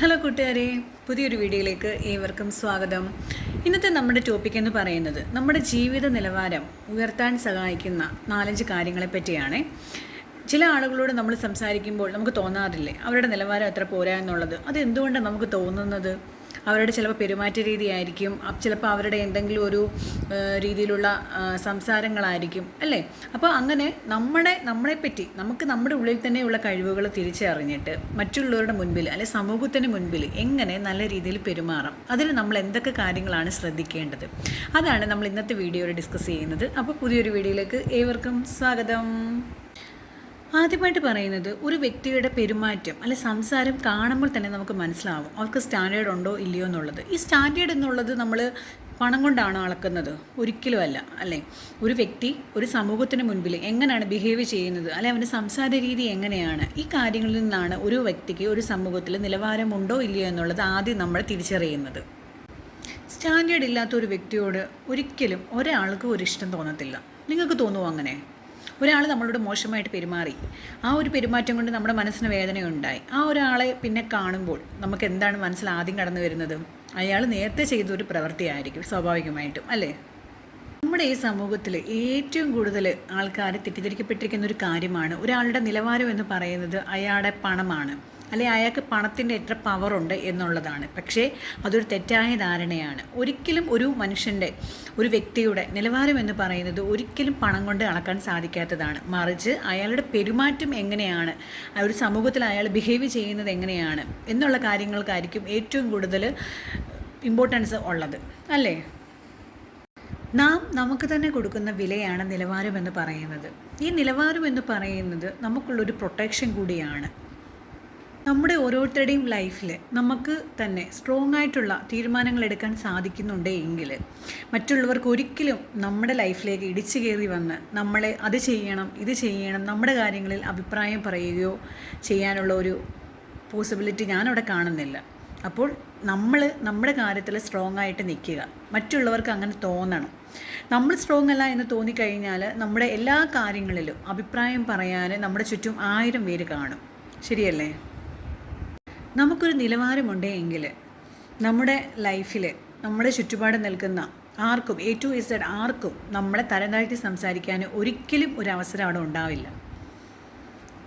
Hello കൂട്ടുകാരെ പുതിയൊരു വീഡിയോയിലേക്ക് ഏവർക്കും സ്വാഗതം. ഇന്നത്തെ നമ്മുടെ ടോപ്പിക് എന്ന് പറയുന്നത് നമ്മുടെ ജീവിത നിലവാരം ഉയർത്താൻ സഹായിക്കുന്ന നാലഞ്ച് കാര്യങ്ങളെ പറ്റിയാണ്. ചില ആളുകളോട് നമ്മൾ സംസാരിക്കുമ്പോൾ നമുക്ക് തോന്നാറില്ലേ അവരുടെ നിലവാരം എത്ര പോരാ എന്നുള്ളത്? അത് എന്തുകൊണ്ടാണ് നമുക്ക് തോന്നുന്നത്? അവരുടെ ചിലപ്പോൾ പെരുമാറ്റ രീതിയായിരിക്കും ചിലപ്പോൾ അവരുടെ എന്തെങ്കിലും ഒരു രീതിയിലുള്ള സംസാരങ്ങളായിരിക്കും അല്ലേ? അപ്പോൾ അങ്ങനെ നമ്മുടെ നമ്മളെപ്പറ്റി നമുക്ക് നമ്മുടെ ഉള്ളിൽ തന്നെയുള്ള കഴിവുകൾ തിരിച്ചറിഞ്ഞിട്ട് മറ്റുള്ളവരുടെ മുൻപിൽ അല്ലെ സമൂഹത്തിന് മുൻപിൽ എങ്ങനെ നല്ല രീതിയിൽ പെരുമാറാം? അതിന് നമ്മൾ എന്തൊക്കെ കാര്യങ്ങളാണ് ശ്രദ്ധിക്കേണ്ടത്? അതാണ് നമ്മൾ ഇന്നത്തെ വീഡിയോയിൽ ഡിസ്കസ് ചെയ്യുന്നത്. അപ്പോൾ പുതിയൊരു വീഡിയോയിലേക്ക് ഏവർക്കും സ്വാഗതം. ആദ്യമായിട്ട് പറയുന്നത് ഒരു വ്യക്തിയുടെ പെരുമാറ്റം അല്ലെ സംസാരം കാണുമ്പോൾ തന്നെ നമുക്ക് മനസ്സിലാവും അവർക്ക് സ്റ്റാൻഡേർഡ് ഉണ്ടോ ഇല്ലയോ എന്നുള്ളത്. ഈ സ്റ്റാൻഡേർഡ് എന്നുള്ളത് നമ്മൾ പണം കൊണ്ടാണോ അളക്കുന്നത്. ഒരിക്കലും അല്ല. അല്ലേ? ഒരു വ്യക്തി ഒരു സമൂഹത്തിന് മുൻപിൽ എങ്ങനെയാണ് ബിഹേവ് ചെയ്യുന്നത്? അല്ലെ അവന്റെ സംസാര രീതി എങ്ങനെയാണ്? ഈ കാര്യങ്ങളിൽ നിന്നാണ് ഒരു വ്യക്തിക്ക് ഒരു സമൂഹത്തിൽ നിലവാരമുണ്ടോ ഇല്ലയോ എന്നുള്ളത് ആദ്യം നമ്മൾ തിരിച്ചറിയുന്നത്. സ്റ്റാൻഡേർഡ് ഇല്ലാത്ത ഒരു വ്യക്തിയോട് ഒരിക്കലും ഒരാൾക്കും ഒരു ഇഷ്ടം തോന്നത്തില്ല. നിങ്ങൾക്ക് തോന്നുമോ അങ്ങനെ? ഒരാൾ നമ്മളോട് മോശമായിട്ട് പെരുമാറി. ആ ഒരു പെരുമാറ്റം കൊണ്ട് നമ്മുടെ മനസ്സിന് വേദനയുണ്ടായി. ആ ഒരാളെ പിന്നെ കാണുമ്പോൾ നമുക്ക് എന്താണ് മനസ്സിൽ ആദ്യം കടന്നു വരുന്നത്? അയാൾ നേരത്തെ ചെയ്ത ഒരു പ്രവൃത്തിയായിരിക്കും സ്വാഭാവികമായിട്ടും അല്ലേ? നമ്മുടെ ഈ സമൂഹത്തിൽ ഏറ്റവും കൂടുതൽ ആൾക്കാർ തെറ്റിദ്ധരിക്കപ്പെട്ടിരിക്കുന്ന ഒരു കാര്യമാണ് ഒരാളുടെ നിലവാരം എന്ന് പറയുന്നത് അയാളുടെ പണമാണ്. അല്ലെ അയാൾക്ക് പണത്തിന്റെ എത്ര പവറുണ്ട് എന്നുള്ളതാണ്. പക്ഷേ അതൊരു തെറ്റായ ധാരണയാണ്. ഒരിക്കലും ഒരു മനുഷ്യന്റെ ഒരു വ്യക്തിയുടെ നിലവാരം എന്ന് പറയുന്നത് ഒരിക്കലും പണം കൊണ്ട് അളക്കാൻ സാധിക്കാത്തതാണ്. മറിച്ച് അയാളുടെ പെരുമാറ്റം എങ്ങനെയാണ് ഒരു സമൂഹത്തിൽ അയാൾ ബിഹേവ് ചെയ്യുന്നത് എങ്ങനെയാണ് എന്നുള്ള കാര്യങ്ങൾക്കായിരിക്കും ഏറ്റവും കൂടുതൽ ഇമ്പോർട്ടൻസ് ഉള്ളത്. അല്ലേ? നാം നമുക്ക് തന്നെ കൊടുക്കുന്ന വിലയാണ് നിലവാരം എന്ന് പറയുന്നത്. ഈ നിലവാരം എന്ന് പറയുന്നത് നമുക്കുള്ളൊരു പ്രൊട്ടക്ഷൻ കൂടിയാണ്. നമ്മുടെ ഓരോരുത്തരുടെയും ലൈഫിൽ നമുക്ക് തന്നെ സ്ട്രോങ് ആയിട്ടുള്ള തീരുമാനങ്ങൾ എടുക്കാൻ സാധിക്കുന്നുണ്ട് എങ്കിൽ മറ്റുള്ളവർക്ക് ഒരിക്കലും നമ്മുടെ ലൈഫിലേക്ക് ഇടിച്ചു കയറി വന്ന് നമ്മളെ അത് ചെയ്യണം ഇത് ചെയ്യണം നമ്മുടെ കാര്യങ്ങളിൽ അഭിപ്രായം പറയുകയോ ചെയ്യാനുള്ള ഒരു പോസിബിലിറ്റി ഞാനവിടെ കാണുന്നില്ല. അപ്പോൾ നമ്മൾ നമ്മുടെ കാര്യത്തിൽ സ്ട്രോങ് ആയിട്ട് നിൽക്കുക. മറ്റുള്ളവർക്ക് അങ്ങനെ തോന്നണം. നമ്മൾ സ്ട്രോങ് അല്ല എന്ന് തോന്നിക്കഴിഞ്ഞാൽ നമ്മുടെ എല്ലാ കാര്യങ്ങളിലും അഭിപ്രായം പറയാൻ നമ്മുടെ ചുറ്റും ആയിരം പേര് കാണും. ശരിയല്ലേ? നമുക്കൊരു നിലവാരമുണ്ട് എങ്കിൽ നമ്മുടെ ലൈഫിൽ നമ്മുടെ ചുറ്റുപാട് നിൽക്കുന്ന ആർക്കും എ ടു ഇസഡ് ആർക്കും നമ്മളെ തരം താഴ്ത്തി സംസാരിക്കാൻ ഒരിക്കലും ഒരു അവസരം അവിടെ ഉണ്ടാവില്ല.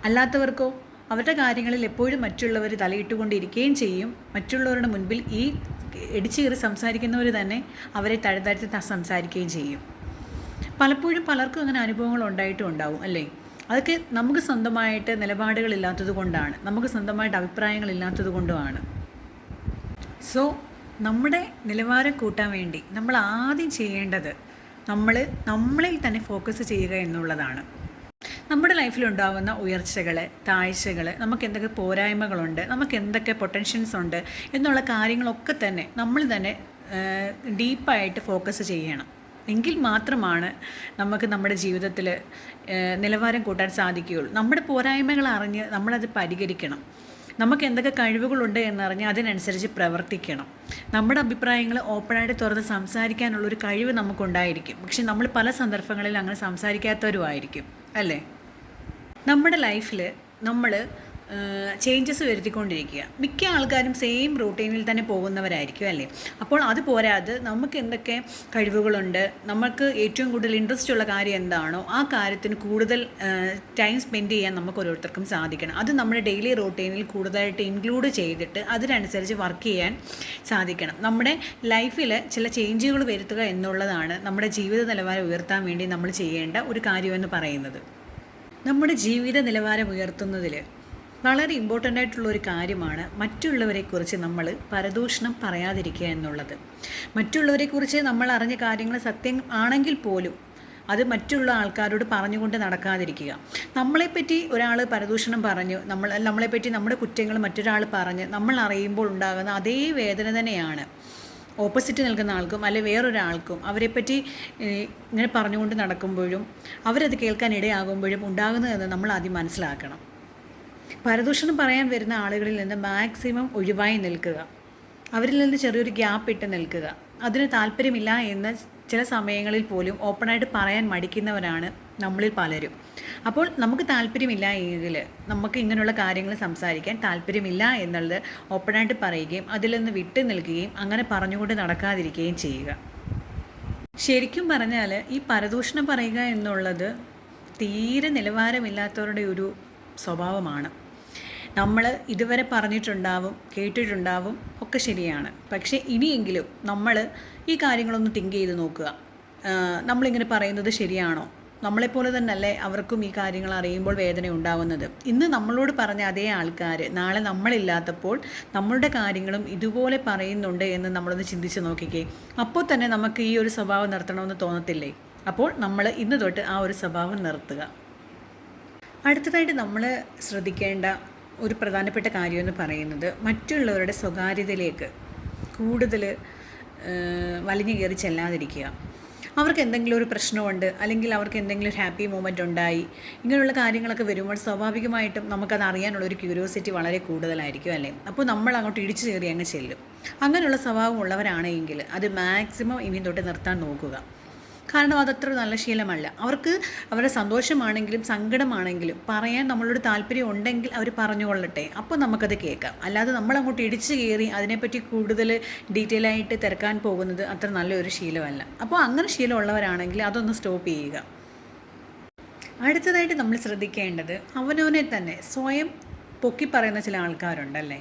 അല്ലാത്തവർക്കോ അവരുടെ കാര്യങ്ങളിൽ എപ്പോഴും മറ്റുള്ളവർ തലയിട്ടുകൊണ്ടിരിക്കുകയും ചെയ്യും. മറ്റുള്ളവരുടെ മുൻപിൽ ഈ ഇടിച്ചു കയറി സംസാരിക്കുന്നവർ തന്നെ അവരെ തഴുതാഴ്ത്തി സംസാരിക്കുകയും ചെയ്യും. പലപ്പോഴും പലർക്കും അങ്ങനെ അനുഭവങ്ങൾ ഉണ്ടായിട്ടും ഉണ്ടാവും അല്ലേ? അതൊക്കെ നമുക്ക് സ്വന്തമായിട്ട് നിലപാടുകളില്ലാത്തത് കൊണ്ടാണ്. നമുക്ക് സ്വന്തമായിട്ട് അഭിപ്രായങ്ങളില്ലാത്തത് കൊണ്ടുമാണ്. സോ നമ്മുടെ നിലവാരം കൂട്ടാൻ വേണ്ടി നമ്മൾ ആദ്യം ചെയ്യേണ്ടത് നമ്മൾ നമ്മളിൽ തന്നെ ഫോക്കസ് ചെയ്യുക എന്നുള്ളതാണ്. നമ്മുടെ ലൈഫിലുണ്ടാകുന്ന ഉയർച്ചകൾ താഴ്ചകൾ നമുക്ക് എന്തൊക്കെ പോരായ്മകളുണ്ട് നമുക്ക് എന്തൊക്കെ പൊട്ടൻഷ്യൽസ് ഉണ്ട് എന്നുള്ള കാര്യങ്ങളൊക്കെ തന്നെ നമ്മൾ തന്നെ ഡീപ്പായിട്ട് ഫോക്കസ് ചെയ്യണം. എങ്കിൽ മാത്രമാണ് നമുക്ക് നമ്മുടെ ജീവിതത്തിൽ നിലവാരം കൂട്ടാൻ സാധിക്കുകയുള്ളൂ. നമ്മുടെ പോരായ്മകൾ അറിഞ്ഞ് നമ്മളത് പരിഹരിക്കണം. നമുക്ക് എന്തൊക്കെ കഴിവുകളുണ്ട് എന്നറിഞ്ഞ് അതിനനുസരിച്ച് പ്രവർത്തിക്കണം. നമ്മുടെ അഭിപ്രായങ്ങൾ ഓപ്പണായിട്ട് തുറന്ന് സംസാരിക്കാനുള്ളൊരു കഴിവ് നമുക്കുണ്ടായിരിക്കും. പക്ഷെ നമ്മൾ പല സന്ദർഭങ്ങളിൽ അങ്ങനെ സംസാരിക്കാത്തവരുമായിരിക്കും. അല്ലേ? നമ്മുടെ ലൈഫിൽ നമ്മൾ ചേഞ്ചസ് വരുത്തിക്കൊണ്ടിരിക്കുക. മിക്ക ആൾക്കാരും സെയിം റൂട്ടീനിൽ തന്നെ പോകുന്നവരായിരിക്കും അല്ലേ? അപ്പോൾ അത് പോരാതെ നമുക്ക് എന്തൊക്കെ കഴിവുകളുണ്ട്? നമുക്ക് ഏറ്റവും കൂടുതൽ ഇൻട്രസ്റ്റ് ഉള്ള കാര്യം എന്താണോ ആ കാര്യത്തിന് കൂടുതൽ ടൈം സ്പെൻഡ് ചെയ്യാൻ നമുക്ക് ഓരോരുത്തർക്കും സാധിക്കണം. അത് നമ്മുടെ ഡെയിലി റൂട്ടീനിൽ കൂടുതലായിട്ട് ഇൻക്ലൂഡ് ചെയ്തിട്ട് അതിനനുസരിച്ച് വർക്ക് ചെയ്യാൻ സാധിക്കണം. നമ്മുടെ ലൈഫിൽ ചില ചേഞ്ചുകൾ വരുത്തുക എന്നുള്ളതാണ് നമ്മുടെ ജീവിത നിലവാരം ഉയർത്താൻ വേണ്ടി നമ്മൾ ചെയ്യേണ്ട ഒരു കാര്യമെന്ന് പറയുന്നത്. നമ്മുടെ ജീവിത നിലവാരം ഉയർത്തുന്നതിൽ വളരെ ഇമ്പോർട്ടന്റ് ആയിട്ടുള്ള ഒരു കാര്യമാണ് മറ്റുള്ളവരെക്കുറിച്ച് നമ്മൾ പരദൂഷണം പറയാതിരിക്കുക എന്നുള്ളത്. മറ്റുള്ളവരെക്കുറിച്ച് നമ്മൾ അറിഞ്ഞ കാര്യങ്ങൾ സത്യം ആണെങ്കിൽ പോലും അത് മറ്റുള്ള ആൾക്കാരോട് പറഞ്ഞുകൊണ്ട് നടക്കാതിരിക്കുക. നമ്മളെപ്പറ്റി ഒരാൾ പരദൂഷണം പറഞ്ഞു നമ്മൾ നമ്മളെപ്പറ്റി നമ്മുടെ കുറ്റങ്ങൾ മറ്റൊരാൾ പറഞ്ഞ് നമ്മൾ അറിയുമ്പോൾ ഉണ്ടാകുന്ന അതേ വേദന തന്നെയാണ്. ഓപ്പോസിറ്റ് നിൽക്കുന്ന ആൾക്കും അല്ലെ വേറൊരാൾക്കും അവരെപ്പറ്റി ഇങ്ങനെ പറഞ്ഞുകൊണ്ട് നടക്കുമ്പോഴും അവരത് കേൾക്കാൻ ഇടയാകുമ്പോഴും ഉണ്ടാകുന്നതെന്ന് നമ്മൾ ആദ്യം മനസ്സിലാക്കണം. പരദൂഷണം പറയാൻ വരുന്ന ആളുകളിൽ നിന്ന് മാക്സിമം ഒഴിവായി നിൽക്കുക. അവരിൽ നിന്ന് ചെറിയൊരു ഗ്യാപ്പ് ഇട്ട് നിൽക്കുക. അതിന് താല്പര്യമില്ല എന്ന് ചില സമയങ്ങളിൽ പോലും ഓപ്പണായിട്ട് പറയാൻ മടിക്കുന്നവരാണ് നമ്മളിൽ പലരും. അപ്പോൾ നമുക്ക് താല്പര്യമില്ല എങ്കിൽ നമുക്ക് ഇങ്ങനെയുള്ള കാര്യങ്ങൾ സംസാരിക്കാൻ താല്പര്യമില്ല എന്നുള്ളത് ഓപ്പണായിട്ട് പറയുകയും അതിൽ നിന്ന് വിട്ടു നിൽക്കുകയും അങ്ങനെ പറഞ്ഞുകൊണ്ട് നടക്കാതിരിക്കുകയും ചെയ്യുക. ശരിക്കും പറഞ്ഞാൽ ഈ പരദൂഷണം പറയുക എന്നുള്ളത് തീരെ നിലവാരമില്ലാത്തവരുടെ ഒരു സ്വഭാവമാണ്. നമ്മൾ ഇതുവരെ പറഞ്ഞിട്ടുണ്ടാവും കേട്ടിട്ടുണ്ടാവും ഒക്കെ ശരിയാണ്. പക്ഷേ ഇനിയെങ്കിലും നമ്മൾ ഈ കാര്യങ്ങളൊന്ന് തിങ്ക് ചെയ്ത് നോക്കുക. നമ്മളിങ്ങനെ പറയുന്നത് ശരിയാണോ? നമ്മളെപ്പോലെ തന്നെയല്ലേ അവർക്കും ഈ കാര്യങ്ങൾ അറിയുമ്പോൾ വേദന ഉണ്ടാവുന്നത്. ഇന്ന് നമ്മളോട് പറഞ്ഞ അതേ ആൾക്കാർ നാളെ നമ്മളില്ലാത്തപ്പോൾ നമ്മളുടെ കാര്യങ്ങളും ഇതുപോലെ പറയുന്നുണ്ട് എന്ന് നമ്മളൊന്ന് ചിന്തിച്ച് നോക്കിക്കേ. അപ്പോൾ തന്നെ നമുക്ക് ഈ ഒരു സ്വഭാവം നിർത്തണമെന്ന് തോന്നത്തില്ലേ? അപ്പോൾ നമ്മൾ ഇന്ന് തൊട്ട് ആ ഒരു സ്വഭാവം നിർത്തുക. അടുത്തതായിട്ട് നമ്മൾ ശ്രദ്ധിക്കേണ്ട ഒരു പ്രധാനപ്പെട്ട കാര്യം എന്ന് പറയുന്നത് മറ്റുള്ളവരുടെ സ്വകാര്യതയിലേക്ക് കൂടുതൽ വലിഞ്ഞു കയറി ചെല്ലാതിരിക്കുക. അവർക്ക് എന്തെങ്കിലും ഒരു പ്രശ്നമുണ്ട് അല്ലെങ്കിൽ അവർക്ക് എന്തെങ്കിലും ഒരു ഹാപ്പി മൂമെന്റ് ഉണ്ടായി ഇങ്ങനെയുള്ള കാര്യങ്ങളൊക്കെ വരുമ്പോൾ സ്വാഭാവികമായിട്ടും നമുക്കത് അറിയാനുള്ള ഒരു ക്യൂരിയോസിറ്റി വളരെ കൂടുതലായിരിക്കും അല്ലേ? അപ്പോൾ നമ്മൾ അങ്ങോട്ട് ഇടിച്ചു കയറി അങ്ങ് ചെല്ലും. അങ്ങനെയുള്ള സ്വഭാവം ഉള്ളവരാണെങ്കിൽ അത് മാക്സിമം ഇനി തൊട്ട് നിർത്താൻ നോക്കുക. കാരണം അതത്ര നല്ല ശീലമല്ല. അവർക്ക് അവരുടെ സന്തോഷമാണെങ്കിലും സങ്കടമാണെങ്കിലും പറയാൻ നമ്മളോട് താല്പര്യം ഉണ്ടെങ്കിൽ അവർ പറഞ്ഞുകൊള്ളട്ടെ. അപ്പോൾ നമുക്കത് കേൾക്കാം. അല്ലാതെ നമ്മളങ്ങോട്ട് ഇടിച്ചു കയറി അതിനെപ്പറ്റി കൂടുതൽ ഡീറ്റെയിൽ ആയിട്ട് തിരക്കാൻ പോകുന്നത് അത്ര നല്ലൊരു ശീലമല്ല. അപ്പോൾ അങ്ങനെ ശീലമുള്ളവരാണെങ്കിൽ അതൊന്ന് സ്റ്റോപ്പ് ചെയ്യുക. അടുത്തതായിട്ട് നമ്മൾ ശ്രദ്ധിക്കേണ്ടത് അവനവനെ തന്നെ സ്വയം പൊക്കി പറയുന്ന ചില ആൾക്കാരുണ്ടല്ലേ?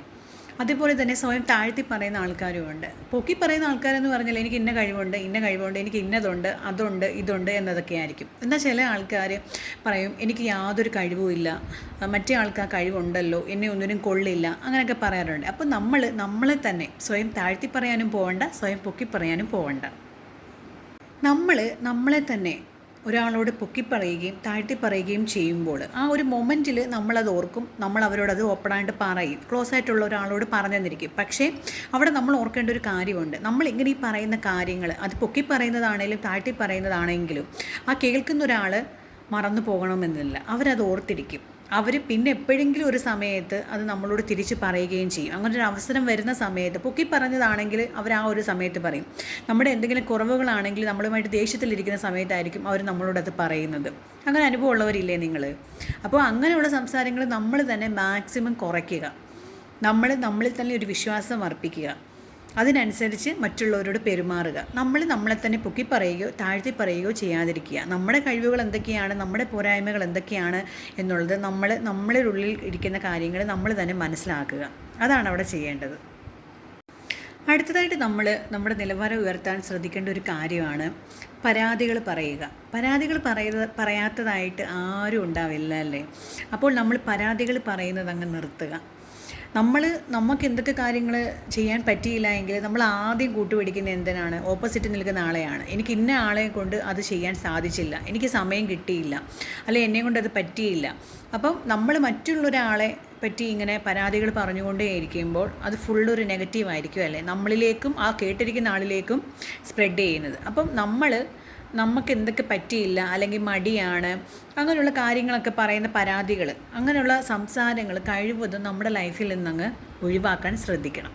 അതുപോലെ തന്നെ സ്വയം താഴ്ത്തി പറയുന്ന ആൾക്കാരുമുണ്ട് പൊക്കി പറയുന്ന ആൾക്കാരെന്ന് പറഞ്ഞാൽ എനിക്ക് ഇന്ന കഴിവുണ്ട് ഇന്ന കഴിവുണ്ട് എനിക്ക് ഇന്നതുണ്ട് അതുണ്ട് ഇതുണ്ട് എന്നതൊക്കെ ആയിരിക്കും. എന്നാൽ ചില ആൾക്കാർ പറയും എനിക്ക് യാതൊരു കഴിവുമില്ല മറ്റേ ആൾക്കാർ കഴിവുണ്ടല്ലോ എന്നെ ഒന്നിനും കൊള്ളില്ല അങ്ങനെയൊക്കെ പറയാറുണ്ട്. അപ്പോൾ നമ്മൾ നമ്മളെ തന്നെ സ്വയം താഴ്ത്തി പറയാനും പോകണ്ട സ്വയം പൊക്കി പറയാനും പോകണ്ട നമ്മൾ നമ്മളെ തന്നെ ഒരാളോട് പൊക്കിപ്പറയുകയും താഴ്ത്തി പറയുകയും ചെയ്യുമ്പോൾ ആ ഒരു മൊമെന്റിൽ നമ്മളത് ഓർക്കും. നമ്മൾ അവരോട് അത് ഓപ്പണായിട്ട് പറയും. ക്ലോസ് ആയിട്ടുള്ള ഒരാളോട് പറഞ്ഞെന്നിരിക്കും. പക്ഷേ അവിടെ നമ്മൾ ഓർക്കേണ്ട ഒരു കാര്യമുണ്ട്. നമ്മൾ ഇങ്ങനെ ഈ പറയുന്ന കാര്യങ്ങൾ അത് പൊക്കി പറയുന്നതാണെങ്കിലും താഴ്ത്തി പറയുന്നതാണെങ്കിലും ആ കേൾക്കുന്ന ഒരാൾ മറന്നു പോകണമെന്നില്ല. അവരത് ഓർത്തിരിക്കും. അവർ പിന്നെ എപ്പോഴെങ്കിലും ഒരു സമയത്ത് അത് നമ്മളോട് തിരിച്ച് പറയുകയും ചെയ്യും. അങ്ങനെ ഒരു അവസരം വരുന്ന സമയത്ത് പൊക്കി പറഞ്ഞതാണെങ്കിൽ അവർ ആ ഒരു സമയത്ത് പറയും. നമ്മുടെ എന്തെങ്കിലും കുറവുകളാണെങ്കിൽ നമ്മളുമായിട്ട് ദേഷ്യത്തിലിരിക്കുന്ന സമയത്തായിരിക്കും അവർ നമ്മളോട് അത് പറയുന്നത്. അങ്ങനെ അനുഭവമുള്ളവരില്ലേ നിങ്ങൾ അപ്പോൾ അങ്ങനെയുള്ള സംസാരങ്ങൾ നമ്മൾ തന്നെ മാക്സിമം കുറയ്ക്കുക. നമ്മൾ നമ്മളിൽ തന്നെ ഒരു വിശ്വാസം അർപ്പിക്കുക. അതിനനുസരിച്ച് മറ്റുള്ളവരോട് പെരുമാറുക. നമ്മൾ നമ്മളെ തന്നെ പൊക്കി പറയുകയോ താഴ്ത്തി പറയുകയോ ചെയ്യാതിരിക്കുക. നമ്മുടെ കഴിവുകൾ എന്തൊക്കെയാണ്? നമ്മുടെ പോരായ്മകൾ എന്തൊക്കെയാണ് എന്നുള്ളത് നമ്മൾ നമ്മളുടെ ഉള്ളിൽ ഇരിക്കുന്ന കാര്യങ്ങൾ നമ്മൾ തന്നെ മനസ്സിലാക്കുക. അതാണ് അവിടെ ചെയ്യേണ്ടത്. അടുത്തതായിട്ട് നമ്മൾ നമ്മുടെ നിലവാരം ഉയർത്താൻ ശ്രദ്ധിക്കേണ്ട ഒരു കാര്യമാണ് പരാതികൾ പറയുക. പരാതികൾ പറയ പറയാത്തതായിട്ട് ആരും ഉണ്ടാവില്ല അല്ലേ? അപ്പോൾ നമ്മൾ പരാതികൾ പറയുന്നത് അങ്ങ് നിർത്തുക. നമ്മൾ നമുക്ക് എന്തൊക്കെ കാര്യങ്ങൾ ചെയ്യാൻ പറ്റിയില്ല എങ്കിൽ നമ്മൾ ആദ്യം കൂട്ടുപിടിക്കുന്ന എന്തിനാണ്? ഓപ്പോസിറ്റ് നിൽക്കുന്ന ആളെയാണ്. എനിക്ക് ഇന്ന ആളെ കൊണ്ട് അത് ചെയ്യാൻ സാധിച്ചില്ല. എനിക്ക് സമയം കിട്ടിയില്ല. അല്ലെ എന്നെ കൊണ്ട് അത് പറ്റിയില്ല. അപ്പം നമ്മൾ മറ്റുള്ളൊരാളെ പറ്റി ഇങ്ങനെ പരാതികൾ പറഞ്ഞുകൊണ്ടേ ഇരിക്കുമ്പോൾ അത് ഫുള്ളൊരു നെഗറ്റീവ് ആയിരിക്കും അല്ലേ? നമ്മളിലേക്കും ആ കേട്ടിരിക്കുന്ന ആളിലേക്കും സ്പ്രെഡ് ചെയ്യുന്നത്. അപ്പം നമ്മൾ നമുക്ക് എന്തൊക്കെ പറ്റിയില്ല അല്ലെങ്കിൽ മടിയാണ് അങ്ങനെയുള്ള കാര്യങ്ങളൊക്കെ പറയുന്ന പരാതികൾ അങ്ങനെയുള്ള സംസാരങ്ങൾ കഴിവതും നമ്മുടെ ലൈഫിൽ നിന്നങ്ങ് ഒഴിവാക്കാൻ ശ്രദ്ധിക്കണം.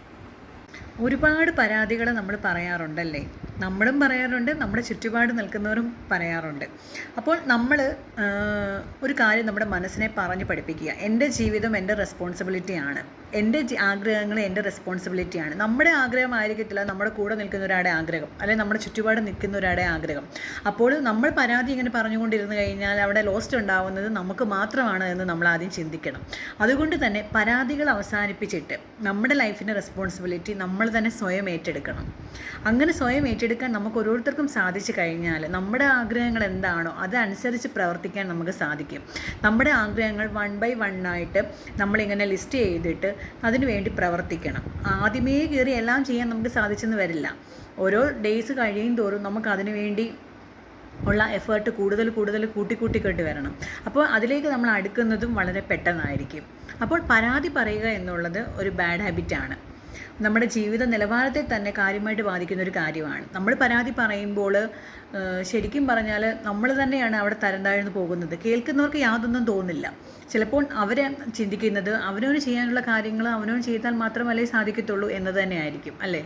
ഒരുപാട് പരാതികൾ നമ്മൾ പറയാറുണ്ടല്ലേ? നമ്മളും പറയാറുണ്ട് നമ്മുടെ ചുറ്റുപാട് നിൽക്കുന്നവരും പറയാറുണ്ട്. അപ്പോൾ നമ്മൾ ഒരു കാര്യം നമ്മുടെ മനസ്സിനെ പറഞ്ഞ് പഠിപ്പിക്കുക. എന്റെ ജീവിതം എന്റെ റെസ്പോൺസിബിലിറ്റിയാണ് എന്റെ ആഗ്രഹങ്ങൾ എന്റെ റെസ്പോൺസിബിലിറ്റിയാണ് നമ്മുടെ ആഗ്രഹം ആഗ്രഹമായിരിക്കത്തില്ല നമ്മുടെ കൂടെ നിൽക്കുന്ന ഒരാളുടെ ആഗ്രഹം അല്ലെങ്കിൽ നമ്മുടെ ചുറ്റുപാട് നിൽക്കുന്ന ഒരാളുടെ ആഗ്രഹം. അപ്പോൾ നമ്മൾ പരാതി ഇങ്ങനെ പറഞ്ഞുകൊണ്ടിരുന്ന് കഴിഞ്ഞാൽ അവിടെ ലോസ്റ്റ് ഉണ്ടാവുന്നത് നമുക്ക് മാത്രമാണ് എന്ന് നമ്മൾ ആദ്യം ചിന്തിക്കണം. അതുകൊണ്ട് തന്നെ പരാതികൾ അവസാനിപ്പിച്ചിട്ട് നമ്മുടെ ലൈഫിന്റെ റെസ്പോൺസിബിലിറ്റി നമ്മൾ തന്നെ സ്വയം ഏറ്റെടുക്കണം. അങ്ങനെ സ്വയം ഏറ്റെടുക്കാൻ നമുക്ക് ഓരോരുത്തർക്കും സാധിച്ചു കഴിഞ്ഞാൽ നമ്മുടെ ആഗ്രഹങ്ങൾ എന്താണോ അതനുസരിച്ച് പ്രവർത്തിക്കാൻ നമുക്ക് സാധിക്കും. നമ്മുടെ ആഗ്രഹങ്ങൾ വൺ ബൈ വൺ ആയിട്ട് നമ്മളിങ്ങനെ ലിസ്റ്റ് ചെയ്തിട്ട് അതിനു വേണ്ടി പ്രവർത്തിക്കണം. ആദ്യമേ കയറി എല്ലാം ചെയ്യാൻ നമുക്ക് സാധിച്ചെന്ന് വരില്ല. ഓരോ ഡേയ്സ് കഴിയും തോറും നമുക്ക് അതിനു വേണ്ടി ഉള്ള എഫേർട്ട് കൂടുതൽ കൂടുതൽ കൂട്ടിക്കൂട്ടിക്കൊണ്ട് വരണം. അപ്പോൾ അതിലേക്ക് നമ്മൾ അടുക്കുന്നതും വളരെ പെട്ടെന്നായിരിക്കും. അപ്പോൾ പരാതി പറയുക എന്നുള്ളത് ഒരു ബാഡ് ഹാബിറ്റാണ് നമ്മുടെ ജീവിത നിലവാരത്തെ തന്നെ കാര്യമായിട്ട് ബാധിക്കുന്ന ഒരു കാര്യമാണ്. നമ്മൾ പരാതി പറയുമ്പോൾ ശരിക്കും പറഞ്ഞാൽ നമ്മൾ തന്നെയാണ് അവിടെ തരം താഴ്ന്നു പോകുന്നത്. കേൾക്കുന്നവർക്ക് യാതൊന്നും തോന്നില്ല. ചിലപ്പോൾ അവർ ചിന്തിക്കുന്നത് അവനവന് ചെയ്യാനുള്ള കാര്യങ്ങൾ അവനവൻ ചെയ്താൽ മാത്രമല്ലേ സാധിക്കത്തുള്ളൂ എന്നത് തന്നെയായിരിക്കും അല്ലേ?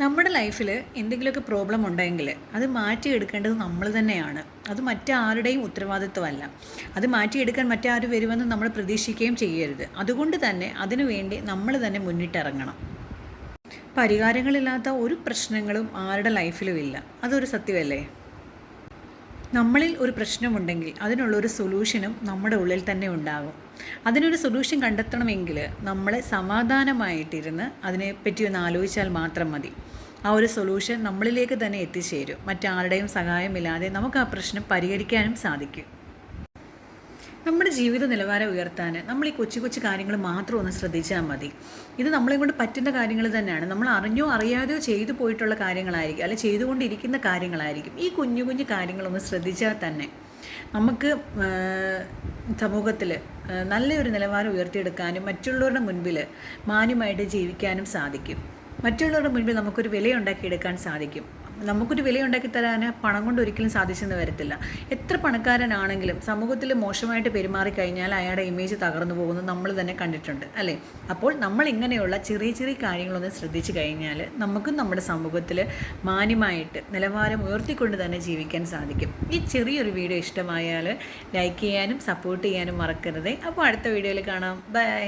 നമ്മുടെ ലൈഫിൽ എന്തെങ്കിലുമൊക്കെ പ്രോബ്ലം ഉണ്ടെങ്കിൽ അത് മാറ്റിയെടുക്കേണ്ടത് നമ്മൾ തന്നെയാണ്. അത് മറ്റാരുടെയും ഉത്തരവാദിത്വമല്ല. അത് മാറ്റിയെടുക്കാൻ മറ്റാരും വരുമെന്ന് നമ്മൾ പ്രതീക്ഷിക്കുകയും ചെയ്യരുത്. അതുകൊണ്ട് തന്നെ അതിനുവേണ്ടി നമ്മൾ തന്നെ മുന്നിട്ടിറങ്ങണം. പരിഹാരങ്ങളില്ലാത്ത ഒരു പ്രശ്നങ്ങളും ആരുടെ ലൈഫിലും ഇല്ല. അതൊരു സത്യമല്ലേ? നമ്മളിൽ ഒരു പ്രശ്നമുണ്ടെങ്കിൽ അതിനുള്ളൊരു സൊല്യൂഷനും നമ്മുടെ ഉള്ളിൽ തന്നെ ഉണ്ടാകും. അതിനൊരു സൊല്യൂഷൻ കണ്ടെത്തണമെങ്കിൽ നമ്മൾ സമാധാനമായിട്ടിരുന്ന് അതിനെപ്പറ്റി ഒന്ന് ആലോചിച്ചാൽ മാത്രം മതി. ആ ഒരു സൊല്യൂഷൻ നമ്മളിലേക്ക് തന്നെ എത്തിച്ചേരും. മറ്റാരുടെയും സഹായമില്ലാതെ നമുക്ക് ആ പ്രശ്നം പരിഹരിക്കാനും സാധിക്കും. നമ്മുടെ ജീവിത നിലവാരം ഉയർത്താൻ നമ്മൾ ഈ കൊച്ചു കൊച്ചു കാര്യങ്ങൾ മാത്രം ഒന്ന് ശ്രദ്ധിച്ചാൽ മതി. ഇത് നമ്മളെ കൊണ്ട് പറ്റുന്ന കാര്യങ്ങൾ തന്നെയാണ്. നമ്മൾ അറിഞ്ഞോ അറിയാതെയോ ചെയ്തു പോയിട്ടുള്ള കാര്യങ്ങളായിരിക്കും. അല്ലെ ചെയ്തുകൊണ്ടിരിക്കുന്ന കാര്യങ്ങളായിരിക്കും. ഈ കുഞ്ഞു കുഞ്ഞു കാര്യങ്ങളൊന്ന് ശ്രദ്ധിച്ചാൽ തന്നെ നമുക്ക് സമൂഹത്തിൽ നല്ലൊരു നിലവാരം ഉയർത്തിയെടുക്കാനും മറ്റുള്ളവരുടെ മുൻപിൽ മാന്യമായിട്ട് ജീവിക്കാനും സാധിക്കും. മറ്റുള്ളവരുടെ മുൻപിൽ നമുക്കൊരു വിലയുണ്ടാക്കിയെടുക്കാൻ സാധിക്കും. നമുക്കൊരു വില ഉണ്ടാക്കി തരാൻ പണം കൊണ്ട് ഒരിക്കലും സാധിച്ചെന്ന് വരത്തില്ല. എത്ര പണക്കാരനാണെങ്കിലും സമൂഹത്തിൽ മോശമായിട്ട് പെരുമാറി കഴിഞ്ഞാൽ അയാളുടെ ഇമേജ് തകർന്നു പോകുന്നത് നമ്മൾ തന്നെ കണ്ടിട്ടുണ്ട് അല്ലേ? അപ്പോൾ നമ്മൾ ഇങ്ങനെയുള്ള ചെറിയ ചെറിയ കാര്യങ്ങളൊന്ന് ശ്രദ്ധിച്ചു കഴിഞ്ഞാൽ നമുക്കും നമ്മുടെ സമൂഹത്തിൽ മാന്യമായിട്ട് നിലവാരം ഉയർത്തിക്കൊണ്ട് തന്നെ ജീവിക്കാൻ സാധിക്കും. ഈ ചെറിയൊരു വീഡിയോ ഇഷ്ടമായാൽ ലൈക്ക് ചെയ്യാനും സപ്പോർട്ട് ചെയ്യാനും മറക്കരുതേ. അപ്പോൾ അടുത്ത വീഡിയോയിൽ കാണാം. ബൈ